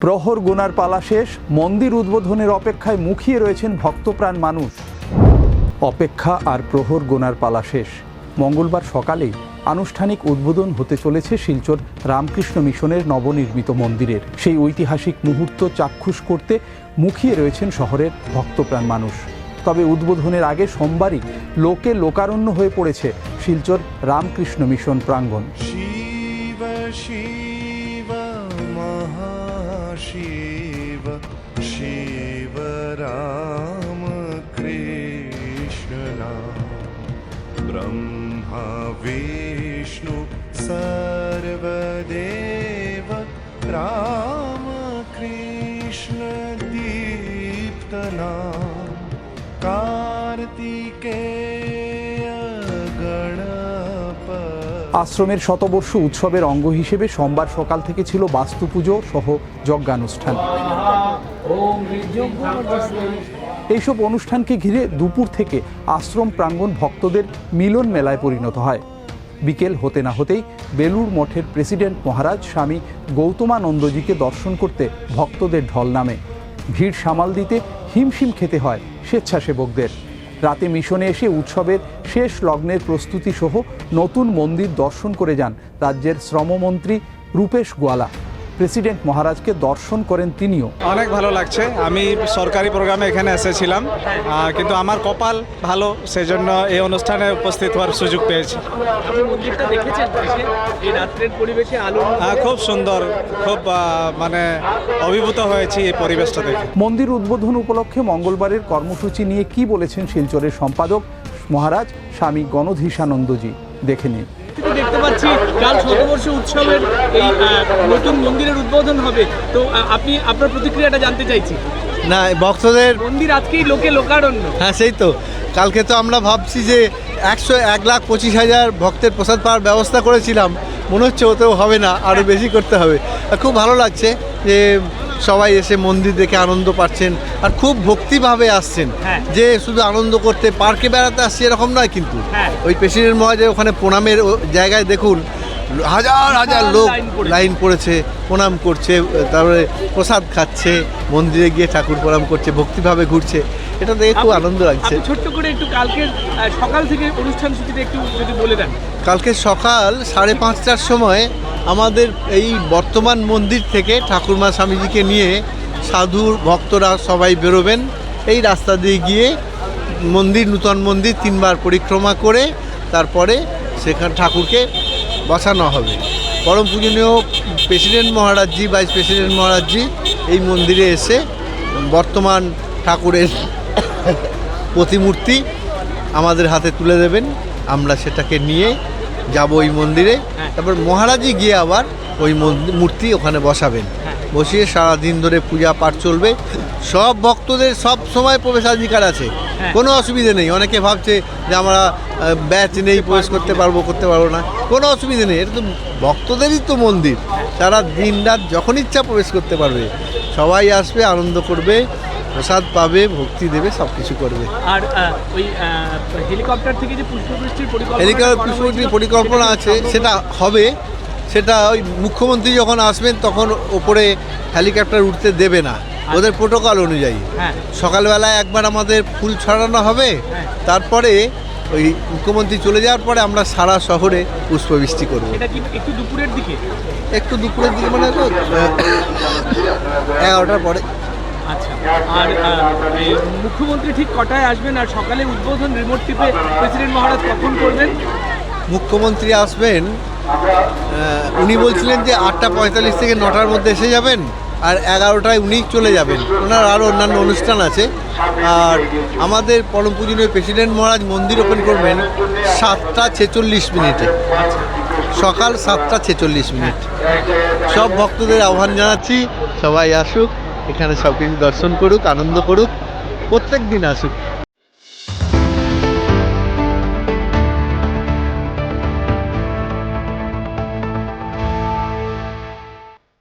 প্রহর গোনার পালা শেষ, মন্দির উদ্বোধনের অপেক্ষায় মুখিয়ে রয়েছেন ভক্তপ্রাণ মানুষ। অপেক্ষা আর প্রহর গোনার পালা শেষ। মঙ্গলবার সকালেই আনুষ্ঠানিক উদ্বোধন হতে চলেছে শিলচর রামকৃষ্ণ মিশনের নবনির্মিত মন্দিরের। সেই ঐতিহাসিক মুহূর্ত চাক্ষুষ করতে মুখিয়ে রয়েছেন শহরের ভক্তপ্রাণ মানুষ। তবে উদ্বোধনের আগে সোমবারই লোকে লোকারণ্য হয়ে পড়েছে শিলচর রামকৃষ্ণ মিশন প্রাঙ্গণ। महाशिव शिव राम कृष्ण ब्रह्मा विष्णु सर्वदेव राम আশ্রমের শতবর্ষ উৎসবের অঙ্গ হিসেবে সোমবার সকাল থেকে ছিল বাস্তু পুজো সহ যজ্ঞানুষ্ঠান। এইসব অনুষ্ঠানকে ঘিরে দুপুর থেকে আশ্রম প্রাঙ্গণ ভক্তদের মিলন মেলায় পরিণত হয়। বিকেল হতে না হতেই বেলুর মঠের প্রেসিডেন্ট মহারাজ স্বামী গৌতমানন্দজিকে দর্শন করতে ভক্তদের ঢল নামে। ভিড় সামাল দিতে হিমশিম খেতে হয় স্বেচ্ছাসেবকদের। রাতে মিশনে এসে উৎসবের শেষ লগ্নের প্রস্তুতি সহ নতুন মন্দির দর্শন করে যান রাজ্যের শ্রমমন্ত্রী রূপেশ গোয়ালা। প্রেসিডেন্ট মহারাজকে দর্শন করেন তিনিও। অনেক ভালো লাগছে। আমি সরকারি প্রোগ্রামে এখানে এসেছিলাম কিন্তু আমার কপাল ভালো সেজন্য এই অনুষ্ঠানে উপস্থিত হওয়ার সুযোগ পেয়েছি। খুব সুন্দর খুব মানে অভিভূত হয়েছি এই পরিবেশটা দেখে। মন্দির উদ্বোধন উপলক্ষে মঙ্গলবারের কর্মসূচি নিয়ে কি বলেছেন শিলচরের সম্পাদক মহারাজ স্বামী গণধীশানন্দজি? দেখে নিন। দেখতে পাচ্ছি কাল শতবর্ষ উৎসবের এই নতুন মন্দিরের উদ্বোধন হবে। তো আপনি আপনার প্রতিক্রিয়াটা জানতে চাইছি। না ভক্তদের মন্দির আজকেই লোকে লোকারণ্য। হ্যাঁ সেই তো। কালকে তো আমরা ভাবছি যে একশো এক লাখ পঁচিশ হাজার ভক্তের প্রসাদ পাওয়ার ব্যবস্থা করেছিলাম। মনে হচ্ছে ওতেও হবে না আরও বেশি করতে হবে। খুব ভালো লাগছে যে সবাই এসে মন্দির দেখে আনন্দ পাচ্ছেন আর খুব ভক্তিভাবে আসছেন। হ্যাঁ। যে শুধু আনন্দ করতে পার্কে বেড়াতে আসছে এরকম নয় কিন্তু। হ্যাঁ। ওই প্রেসিডেন্ট মহাজের ওখানে প্রণামের জায়গায় দেখুন হাজার হাজার লোক লাইন পড়েছে। প্রণাম করছে তারপরে প্রসাদ খাচ্ছে মন্দিরে গিয়ে ঠাকুর প্রণাম করছে ভক্তিভাবে ঘুরছে। এটা দেখে খুব আনন্দ লাগছে। ছোট্ট করে একটু কালকের সকাল থেকে অনুষ্ঠান সূচিটা একটু যদি বলে দেন। কালকে সকাল সাড়ে পাঁচটার সময় আমাদের এই বর্তমান মন্দির থেকে ঠাকুরমা স্বামীজিকে নিয়ে সাধু ভক্তরা সবাই বেরোবেন। এই রাস্তা দিয়ে গিয়ে মন্দির নূতন মন্দির তিনবার পরিক্রমা করে তারপরে সেখানে ঠাকুরকে বসানো হবে। পরম পূজনীয় প্রেসিডেন্ট মহারাজজি ভাইস প্রেসিডেন্ট মহারাজজি এই মন্দিরে এসে বর্তমান ঠাকুরের প্রতিমূর্তি আমাদের হাতে তুলে দেবেন। আমরা সেটাকে নিয়ে যাব ওই মন্দিরে। তারপর মহারাজই গিয়ে আবার ওই মন্দির- মূর্তি ওখানে বসাবেন। বসিয়ে সারা দিন ধরে পূজা পাঠ চলবে। সব ভক্তদের সব সময় প্রবেশাধিকার আছে। কোনো অসুবিধে নেই। অনেকে ভাবছে যে আমরা ব্যাচ নেই প্রবেশ করতে পারব করতে পারব না। কোনো অসুবিধে নেই এটা তো ভক্তদেরই তো মন্দির। তারা দিন রাত যখন ইচ্ছা প্রবেশ করতে পারবে সবাই আসবে আনন্দ করবে প্রসাদ পাবে ভক্তি দেবে সব কিছু করবে। আর ওই হেলিকপ্টার থেকে যে পুষ্পবৃষ্টির পরিকল্পনা হেলিকপ্টার পুষ্পবৃষ্টির পরিকল্পনা আছে সেটা হবে। সেটা ওই মুখ্যমন্ত্রী যখন আসবেন তখন ওপরে হেলিকপ্টার উঠতে দেবে না। ওদের প্রোটোকল অনুযায়ী। হ্যাঁ। সকালবেলায় একবার আমাদের ফুল ছড়ানো হবে হ্যাঁ। তারপরে ওই মুখ্যমন্ত্রী চলে যাওয়ার পরে আমরা সারা শহরে পুষ্পবৃষ্টি করব। এটা কি একটু দুপুরের দিকে? একটু দুপুরের দিকে মানে তো এগারোটার পরে। আচ্ছা আর মুখ্যমন্ত্রী ঠিক কটায় আসবেন আর সকালে উদ্বোধন রিমোট টিপে প্রেসিডেন্ট মহারাজ কখন করবেন? মুখ্যমন্ত্রী আসবেন উনি বলছিলেন যে আটটা পঁয়তাল্লিশ থেকে নটার মধ্যে এসে যাবেন। আর এগারোটায় উনি চলে যাবেন। ওনার আরও অন্যান্য অনুষ্ঠান আছে। আর আমাদের পরম পূজনীয় প্রেসিডেন্ট মহারাজ মন্দির ওপেন করবেন সাতটা ছেচল্লিশ মিনিটে। সকাল সাতটা ছেচল্লিশ মিনিট। সব ভক্তদের আহ্বান জানাচ্ছি, সবাই আসুক, এখানে সব কিছু দর্শন করুক, আনন্দ করুক, প্রত্যেক দিন আসুক।